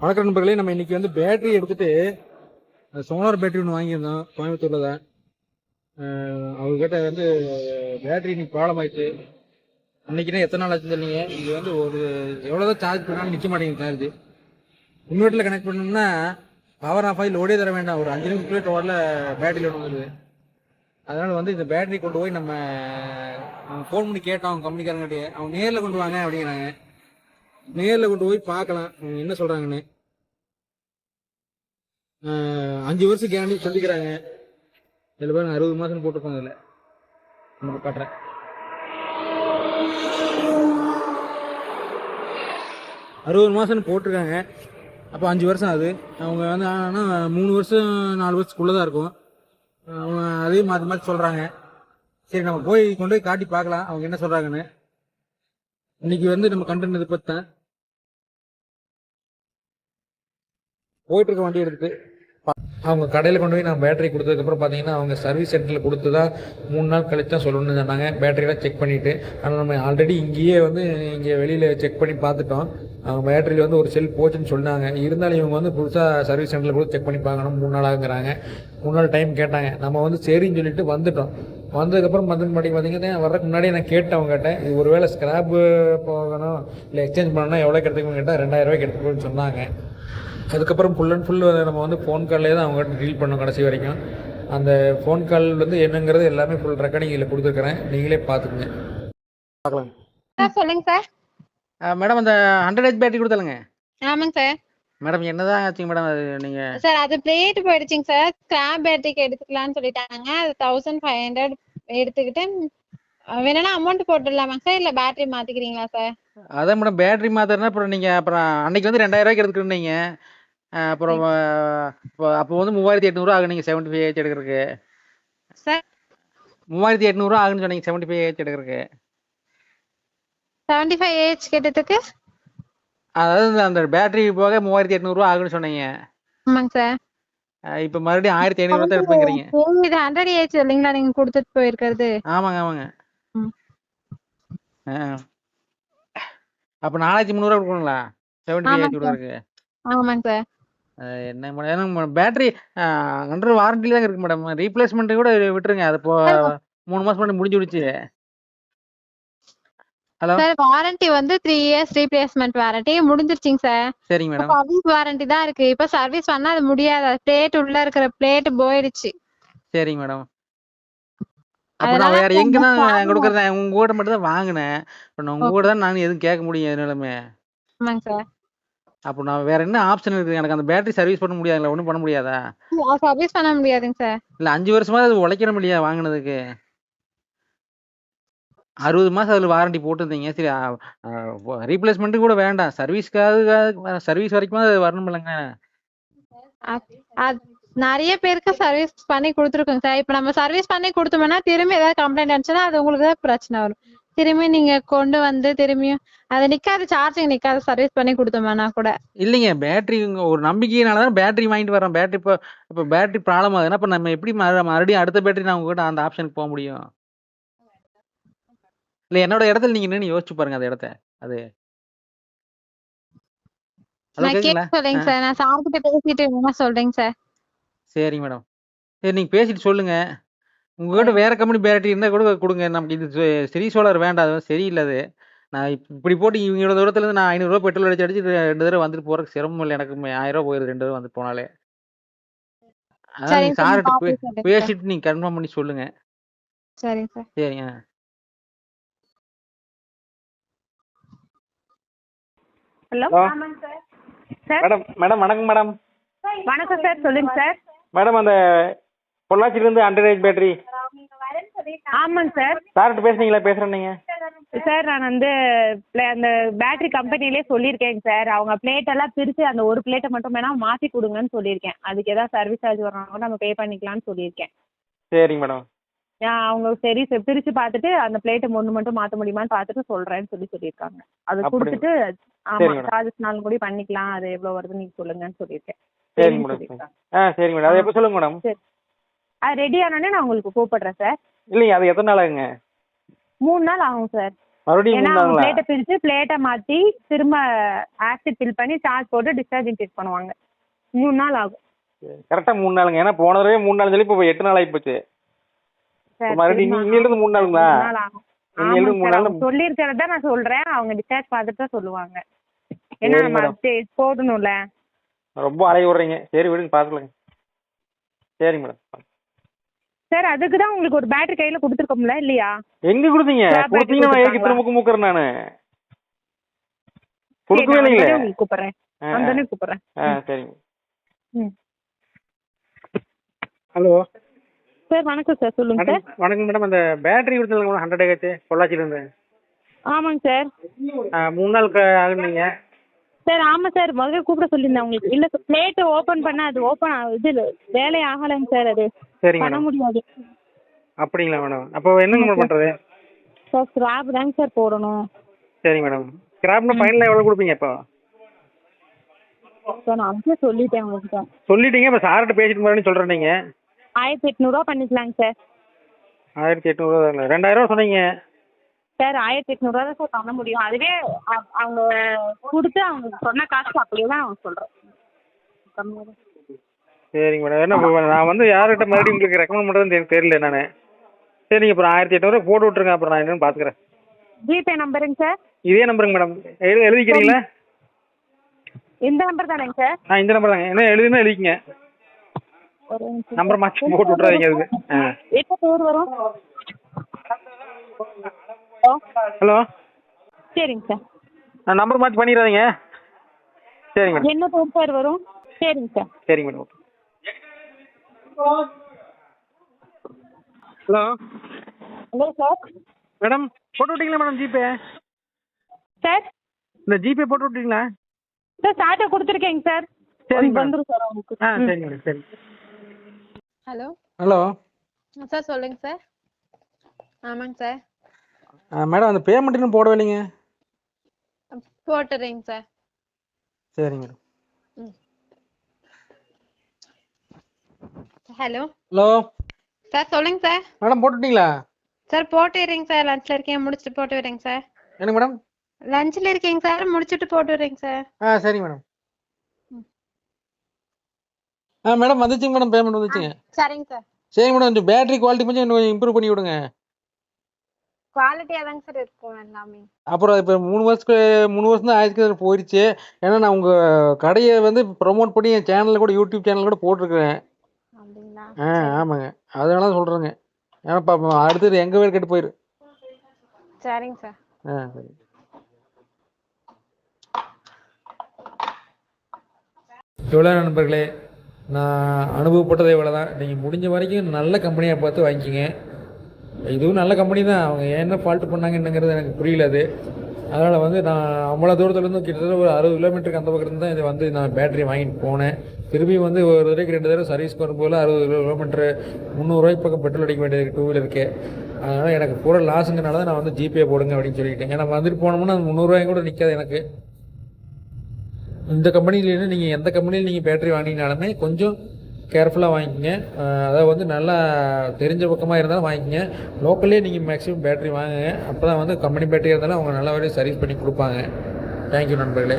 வணக்கம் நண்பர்களே நம்ம இன்னைக்கு வந்து பேட்டரி எடுத்துட்டு சோலார் பேட்டரி ஒன்று வாங்கியிருந்தோம் கோயம்புத்தூர்ல தான் அஹ் அவங்ககிட்ட வந்து பேட்டரி இன்னைக்கு ப்ராப்ளம் ஆயிடுச்சு அன்னைக்குன்னா எத்தனை நாள் ஆச்சுன்னு சொன்னீங்க? இது வந்து ஒரு எவ்வளோதான் சார்ஜ் பண்ணாலும் நிற்க மாட்டேங்குது சார்ஜ் இன்வெர்ட்டரில் கனெக்ட் பண்ணோம்னா பவர் ஆஃப் ஆகி லோடே தர வேண்டாம். ஒரு அஞ்சு நிமிஷத்துக்குள்ளே டோரில் பேட்டரி லோடு வந்துடுது அதனால் வந்து இந்த பேட்டரி கொண்டு போய் நம்ம ஃபோன் பண்ணி கேட்டோம் அவங்க கம்பெனிக்காரங்கிட்டே அவங்க நேரில் கொண்டு வாங்க அப்படிங்கிறாங்க. நேரில் கொண்டு போய் பார்க்கலாம். அவங்க என்ன சொல்கிறாங்கன்னு அஞ்சு வருஷம் கேரண்டி சொல்லிக்கிறாங்க. இதில் பாருங்க அறுபது மாதம் போட்டிருக்காங்க இதில் நம்ம காட்டுறேன். அறுபது மாதம்னு போட்டிருக்காங்க. அப்போ அஞ்சு வருஷம் அது. அவங்க வந்து ஆனால் மூணு வருஷம் நாலு வருஷத்துக்குள்ளே தான் இருக்கும் அவங்க அதையும் மாற்றி மாற்றி சொல்கிறாங்க சரி நம்ம போய் கொண்டு போய் காட்டி பார்க்கலாம். அவங்க என்ன சொல்கிறாங்கன்னு இன்னைக்கு வந்து நம்ம கண்டென்ட் இதை பற்றி தான். போயிட்டு இருக்க வண்டி எடுத்துட்டு அவங்க கடையில் கொண்டு போய் நான் பேட்டரி கொடுத்ததுக்கப்புறம் பார்த்தீங்கன்னா அவங்க சர்வீஸ் சென்டரில் கொடுத்து தான் மூணு நாள் கழித்து தான் சொல்லணும்னு சொன்னாங்க. பேட்டரியெல்லாம் செக் பண்ணிவிட்டு ஆனால் நம்ம ஆல்ரெடி இங்கேயே வந்து இங்கே வெளியில் செக் பண்ணி பார்த்துட்டோம். அவங்க பேட்டரியில் வந்து ஒரு செல் போச்சுன்னு சொன்னாங்க. இருந்தாலும் இவங்க வந்து புதுசாக சர்வீஸ் சென்டரில் கூட செக் பண்ணி பார்க்கணும். மூணு நாள் ஆகுங்கிறாங்க. மூணு நாள் டைம் கேட்டாங்க. நம்ம வந்து சரின்னு சொல்லிட்டு வந்துட்டோம். வந்ததுக்கப்புறம் வந்து முன்னாடி பார்த்தீங்கன்னா வரக்கு முன்னாடியே நான் கேட்டேன் அவங்க இது இது ஒருவேளை ஸ்க்ராப்பு போகணும் இல்லை எக்ஸ்சேஞ்ச் பண்ணணும்னா எவ்வளோ கிடைக்குன்னு கேட்டால் ரெண்டாயிரம் ரூபாய்க்கு எடுத்துக்கணும்னு சொன்னாங்க. அதுக்கப்புறம் ஃபுல் அண்ட் ஃபுல் நம்ம வந்து ஃபோன் கால்லே தான் அவங்ககிட்ட டீல் பண்ணோம் கடைசி வரைக்கும். அந்த ஃபோன் கால் வந்து என்னங்கிறது எல்லாமே ஃபுல் ரெக்கார்டிங் இதில் கொடுத்துருக்குறேன். நீங்களே பார்த்துக்குங்க. பார்க்கலாம். சார் சொல்லுங்க சார். மேடம் அந்த ஹண்ட்ரட் ஹெச் பேட்டரி கொடுத்தாலுங்க ஆமாங்க சார். மேடம் என்னதான் ஆச்சுங்க மேடம் அது நீங்கள் சார் அது பிளேட் போயிடுச்சுங்க சார். ஸ்கிராப் பேட்டரிக்கு எடுத்துக்கலாம்னு சொல்லிட்டாங்க. அது தௌசண்ட் ஃபைவ் ஹண்ட்ரட் எடுத்துக்கிட்டு வேணும்னா அமௌண்ட் போட்டுடலாமாங்க சார்? இல்லை பேட்டரி மாத்திக்கிறீங்களா சார்? அதான் மேடம் பேட்டரி மாத்திரனா அப்புறம் நீங்கள் அப்புறம் அன்னைக்கு வந்து ரெண்டாயிரம் ரூபாய்க்கு எடுத்துக்கிட்டீங்க அப்புறம் அப்போ வந்து மூவாயிரத்தி எட்நூறுவா ஆகும் நீங்கள் செவன்ட்டி ஃபைவ் ஹெச் எடுக்கிறதுக்கு. மூவாயிரத்தி எட்நூறுவா ஆகுன்னு சொன்னீங்க செவன்ட்டி ஃபைவ் ஹெச் எடுக்கிறதுக்கு. செவன்டி ஃபைவ் ஏஜ் கேட்டதுக்கு? அதாவது அந்த பேட்டரி போக மூவாயிரத்தி எட்நூறுவா ஆகுன்னு சொன்னீங்க. ஆமாங்க சார். இப்போ மறுபடியும் ஆயிரத்தி ஐநூறுவா தான் எடுப்பேங்கிறீங்க இது ஹண்ட்ரட் ஏஜ் இல்லைங்களா நீங்க கொடுத்துட்டு போயிருக்கிறது? ஆமாங்க ஆமாங்க. அப்போ நாலாயிரத்தி முந்நூறுவா கொடுக்கணுங்களா ஆமாங்க ஹெச் கொடுக்குறதுக்கு. ஆமாங்க சார். என்ன மேடம் பேட்டரி அண்டர் வாரண்டில தான் இருக்கு மேடம். ரீப்ளேஸ்மெண்ட் கூட விட்டுருங்க. அது இப்போ மூணு மாசம் முன்னாடி முடிஞ்சு விடுச்சு. ஹலோ? சார் வாரண்டி வந்து த்ரீ இயர்ஸ் ரீப்ளேஸ்மெண்ட் வாரண்டி முடிஞ்சிருச்சுங்க சார். சரிங்க மேடம். சர்வீஸ் வாரண்டி தான் இருக்கு. இப்ப சர்வீஸ் பண்ணா அது முடியாது. பிளேட் உள்ள இருக்கிற பிளேட் போயிடுச்சு. சரிங்க மேடம். அப்போ நான் வேற எங்க தான் கொடுக்குறேன் உங்க கூட மட்டும் தான் வாங்கினேன். உங்க கூட தான் நான் எதுவும் கேட்க முடியும் எதுனாலுமே. ஆமாங்க சார். அப்போ நான் வேற என்ன ஆப்ஷன் இருக்கு எனக்கு அந்த பேட்டரி சர்வீஸ் பண்ண முடியாதுல்ல ஒன்றும் பண்ண முடியாதா? சர்வீஸ் பண்ண முடியாதுங்க சார் இல்ல அஞ்சு வருஷமா அது உழைக்கணும் இல்லையா வாங்கினதுக்கு? அறுபது மாசம் அதில் வாரண்டி போட்டிருந்தீங்க. சரி ரீப்ளேஸ்மெண்ட்டு கூட வேண்டாம். சர்வீஸ்க்காக சர்வீஸ் வரைக்கும் அது வரணும் இல்லைங்க. நிறைய பேருக்கு சர்வீஸ் பண்ணி கொடுத்துருக்கோங்க சார் இப்ப நம்ம சர்வீஸ் பண்ணி கொடுத்தோம்னா திரும்பி ஏதாவது கம்ப்ளைண்ட் ஆச்சுன்னா அது உங்களுக்கு தான் பிரச்சனை வரும். திரும்பி நீங்க கொண்டு வந்து திரும்பியும் அது நிக்காது சார்ஜிங் நிக்காது சர்வீஸ் பண்ணி கொடுத்தோம்னா கூட. இல்லைங்க பேட்டரி ஒரு நம்பிக்கையினால தான் பேட்டரி வாங்கிட்டு வரோம் பேட்டரி இப்போ இப்போ பேட்டரி ப்ராப்ளம் ஆகுதுன்னா இப்போ நம்ம எப்படி மறு- மறுபடியும் அடுத்த பேட்டரி நான் உங்ககிட்ட அந்த ஆப்ஷனுக்கு போக முடியும்? இல்லை என்னோட இடத்துல நீங்க நின்று யோசிச்சு பாருங்க அந்த இடத்த. அது. சொல்றேங்க சார். நான் சார் கிட்ட பேசிட்டு என்ன சொல்றேங்க சார். சரிங்க மேடம். சரி நீங்க பேசிட்டு சொல்லுங்க. உங்ககிட்ட வேற கம்பெனி பேட்டரி இருந்தா கூட கொடுங்க. நமக்கு இது சு- ஸ்ரீ சோலார் வேண்டாம். அது சரியில்லை அது நான் இப்ப- இப்படி போட்டு இவங்களோட தூரத்துல இருந்து நான் ஐநூறுரூவா பெட்ரோல் அடிச்சு அடிச்சு ரெண்டு தடவை வந்துட்டு போறதுக்கு சிரமம் இல்லை. எனக்கு ஆயிரம் ரூபா போயிருது ரெண்டு தடவை வந்துட்டு போனாலே. அதான் சார். சார்கிட்ட சார் பேசிட்டு நீங்க கன்ஃபார்ம் பண்ணி சொல்லுங்க. சரிங்க சார். சரிங்க ஹலோ? சார். மேடம் மேடம் வணக்கம் மேடம். வணக்கம் சார். சொல்லுங்க சார். மேடம் அந்த பொள்ளாச்சியிலேருந்து ஹண்ட்ரட் ஏஜ் பேட்டரி ஆமாங்க சார். சார்கிட்ட பேசுனீங்களா? பேசுகிறேன் நீங்கள் சார் நான் வந்து அந்த பேட்டரி கம்பெனிலே சொல்லியிருக்கேங்க சார். அவங்க பிளேட் எல்லாம் பிரித்து அந்த ஒரு பிளேட்டை மட்டும் வேணா மாற்றி கொடுங்கன்னு சொல்லியிருக்கேன். அதுக்கு ஏதாவது சர்வீஸ் சார்ஜ் வர்றாங்க நம்ம பே பண்ணிக்கலாம்னு சொல்லியிருக்கேன். சரிங்க மேடம். அவங்க சரி சார் பிரித்து பார்த்துட்டு அந்த பிளேட்டை ஒன்று மட்டும் மாற்ற முடியுமான்னு பார்த்துட்டு சொல்கிறேன்னு சொல்லி சொல்லியிருக்காங்க. அதை கொடுத்துட்டு சரி ஆமாம் சார்ஜஸ்னாலும் கூட பண்ணிக்கலாம். அது எவ்வளோ வருதுன்னு நீங்கள் சொல்லுங்கன்னு சொல்லியிருக்கேன். சரிங்க மேடம். ஆ சரிங்க மேடம். அது எப்போ சொல்லுங்க மேடம்? சரி. அது ரெடி ஆனோடனே நான் உங்களுக்கு கூப்பிடுறேன் சார். இல்லைங்க அது எத்தனை நாள் ஆகுங்க மூணு நாள் ஆகும் சார் மறுபடியும் ஏன்னா மூணு அவங்க நாங்களா பிளேட்டை பிரிச்சு பிளேட்டை மாத்தி திரும்ப ஆசிட் ஃபில் பண்ணி சார்ஜ் போட்டு டிஸ்சார்ஜிங் டெஸ்ட் பண்ணுவாங்க. மூணு நாள் ஆகும். கரெக்டாக மூணு நாளுங்க. ஏன்னா போன தடவை மூணு நாள் சொல்லி இப்போ எட்டு நாள் சார் மறுபடியும் திரும்ப இன்னிலிருந்து மூணு நாளுங்களா? மூணு நாள் ஆகும். இன்னிலிருந்து ஆமாங்க மூணு சார் நாள் அவங்க சொல்லியிருக்கிறத நான் சொல்றேன். அவங்க டிஸ்சார்ஜ் பார்த்துட்டு தான் சொல்லுவாங்க. ஏன்னா சரி நம்ம போடணும்ல. ரொம்ப அலைய விட்றீங்க. சரி விடுங்க பார்த்துக்கலாங்க. சரிங்க மேடம் சார் அதுக்கு தான் உங்களுக்கு ஒரு பேட்டரி கையில கொடுத்துருக்கோம்ல இல்லையா? எங்க கொடுத்தீங்க? கொடுத்தீங்கன்னா நான் கொடுத்தாங்களா? திரும்ப முக்குறேன் நான். சரி, கொடுக்கவே வந்தோடனே உங்களுக்கு கூப்பிடுறேன். ஆ, வந்தோடனே கூப்பிடுறேன். ஆ சரிங்க. ம். ஹலோ. சார் வணக்கம் சார் சொல்லுங்க சார் வணக்கம் மேடம் அந்த பேட்டரி கொடுத்துருங்க மேடம் ஹண்ட்ரட் ஏஹெச் பொள்ளாச்சியிலேருந்து ஆமாங்க சார் மூணு நாள் ஆகுனீங்க. சார் ஆமாம் சார். முதல்ல கூப்பிட சொல்லியிருந்தேன் உங்களுக்கு. இல்லை சார் பிளேட்டு ஓப்பன் பண்ண அது ஓப்பன் இது வேலையே ஆகலைங்க சார் அது. சரிங்க பண்ண மேடம். முடியாது. அப்படிங்களா மேடம்? அப்போ என்னங்க மேடம் பண்ணுறது சார் ஸ்க்ராப் தாங்க சார் போடணும். சரிங்க மேடம். ஸ்கிராப்னா ஃபைனலாக எவ்வளோ கொடுப்பீங்க இப்போ? சார் நான் அப்படியே சொல்லிட்டேன் உங்கள்கிட்ட சொல்லிட்டீங்க இப்போ சார்கிட்ட பேசிட்டு மாதிரி சொல்கிறேன் நீங்கள் ஆயிரத்தி எட்நூறுவா பண்ணிக்கலாங்க சார். ஆயிரத்தி எட்நூறுவா ரெண்டாயிரரூவா சொன்னீங்க. சார் ஆயிரத்தி எட்நூறுவா தான் சார் பண்ண முடியும். அதுவே அவங்க கொடுத்து அவங்க சொன்ன காசு அப்படியே தான் அவங்க சொல்கிறேன் கம்மியாக தான் சரிங்க மேடம் என்ன இப்போ நான் வந்து யார்கிட்ட மறுபடியும் உங்களுக்கு ரெக்கமெண்ட் பண்ணுறதுன்னு எனக்கு தெரியல நான். சரிங்க அப்புறம் ஆயிரத்தி எட்நூறுவா போட்டு விட்ருங்க அப்புறம் நான் என்னன்னு பார்த்துக்கிறேன் ஜிபே நம்பருங்க சார். இதே நம்பருங்க மேடம் எழுதி எழுதிக்கிறீங்களா? இந்த நம்பர் தானேங்க சார்? ஆ இந்த நம்பர் தாங்க. என்ன எழுதுனா எழுதிக்கங்க. நம்பர் மாற்றி போட்டு விட்றாதீங்க அதுக்கு. எப்போ பேர் வரும்? ஹலோ. ஹலோ. சரிங்க சார். நான் நம்பர் மாற்றி பண்ணிடாதீங்க சரிங்க மேடம். என்ன பேர் சார் வரும்? சரிங்க சார். சரிங்க madam hello. Hello sir. Madam போட்டு விட்டீங்களா மேடம் ஜிபே சார். இந்த ஜிபே போட்டு விட்டீங்களா? சார் சார்ட்டை கொடுத்துருக்கேங்க சார். சரிங்க மேடம். வந்துடும் சார் உங்களுக்கு ஆ சரிங்க மேடம் சரி ஹலோ. ஹலோ. சார் சொல்லுங்க சார். ஆமாங்க சார். மேடம் அந்த பேமெண்ட் இன்னும் போடவே இல்லைங்க. போட்டுறேங்க சார். சரிங்க ஹலோ. ஹலோ. சார் சொல்லுங்க சார். மேடம் போட்டுட்டீங்களா? சார் போட்டுறேங்க சார். லஞ்சில் இருக்கேன் முடிச்சுட்டு போட்டு வரேங்க சார். என்ன மேடம்? லஞ்சில் இருக்கேங்க சார் முடிச்சுட்டு போட்டு வரேங்க சார். ஆ சரிங்க மேடம். ஆ மேடம் வந்துச்சுங்க மேடம் பேமெண்ட் வந்துச்சுங்க. சரிங்க சார். சரிங்க மேடம் இந்த பேட்டரி குவாலிட்டி கொஞ்சம் இன்னும் இம்ப்ரூவ் பண்ணி விடுங்க. குவாலிட்டியாக தாங்க சார் இருக்கும் எல்லாமே. அப்புறம் இப்போ மூணு வருஷத்துக்கு மூணு வருஷம் தான் ஆயிடுச்சு போயிடுச்சு ஏன்னா நான் உங்கள் கடையை வந்து ப்ரொமோட் பண்ணி என் சேனலில் கூட யூடியூப் சேனலில் கூட போட்டிருக்கிறேன். அப்படிங்களா? ஆ ஆமாங்க. அதனால தான் சொல்கிறேங்க ஏன்னா இப்போ அடுத்தது எங்கள் பேர் கெட்டு போயிரு. சரிங்க சார் ஆ சரி. இவ்வளோ நண்பர்களே நான் அனுபவப்பட்டது இவ்வளோ தான் நீங்கள் முடிஞ்ச வரைக்கும் நல்ல கம்பெனியாக பார்த்து வாங்கிக்கிங்க. இதுவும் நல்ல கம்பெனி தான். அவங்க என்ன ஃபால்ட் பண்ணாங்க என்னங்கிறது எனக்கு புரியல அது. அதனால் வந்து நான் அவ்வளோ தூரத்துலேருந்து கிட்டத்தட்ட ஒரு அறுபது கிலோமீட்டருக்கு அந்த பக்கத்துலேருந்து தான் இது வந்து நான் பேட்டரி வாங்கிட்டு போனேன். திரும்பி வந்து ஒரு தடவைக்கு ரெண்டு தடவை சர்வீஸ் வரும்போது அறுபது கிலோமீட்டரு முந்நூறுரூவாய்க்கு பக்கம் பெட்ரோல் அடிக்க வேண்டியது டூ வீலருக்கு அதனால் எனக்கு பூரா லாஸுங்கனால தான் நான் வந்து ஜிபே போடுங்க அப்படின்னு சொல்லிட்டேன் ஏன்னா வந்துட்டு போனோம்னா அந்த முந்நூறுரூவாயும் கூட நிற்காது எனக்கு. இந்த கம்பெனியிலேருந்து நீங்கள் எந்த கம்பெனியில் நீங்கள் பேட்டரி வாங்கினாலுமே கொஞ்சம் கேர்ஃபுல்லாக வாங்கிக்கோங்க அதாவது வந்து நல்லா தெரிஞ்ச பக்கமாக இருந்தாலும் வாங்கிக்கோங்க லோக்கல்லே நீங்கள் மேக்ஸிமம் பேட்டரி வாங்குங்க. அப்போ தான் வந்து கம்பெனி பேட்டரி இருந்தாலும் அவங்க நல்ல வரையும் சர்வீஸ் பண்ணி கொடுப்பாங்க. தேங்க்யூ நண்பர்களே.